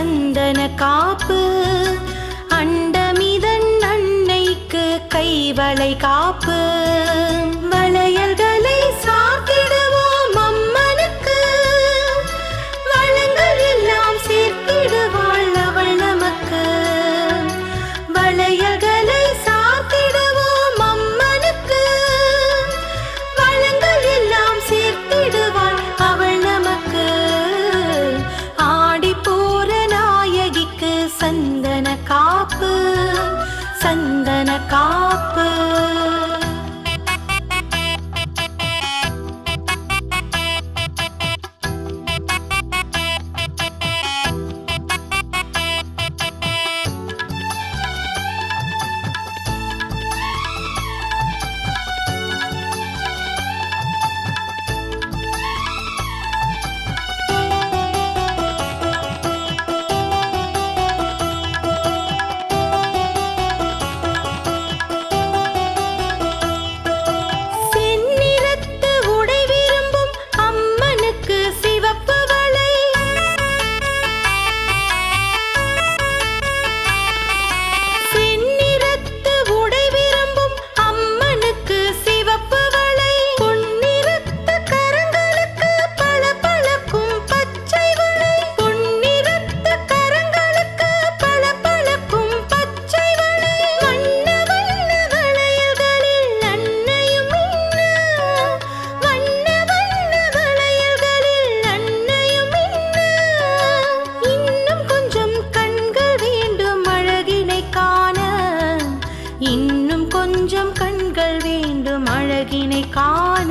வந்தன காப்பு அண்டமிதன் அன்னைக்கு கைவளை காப்பு. உலகினை காண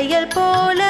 வளையல் போல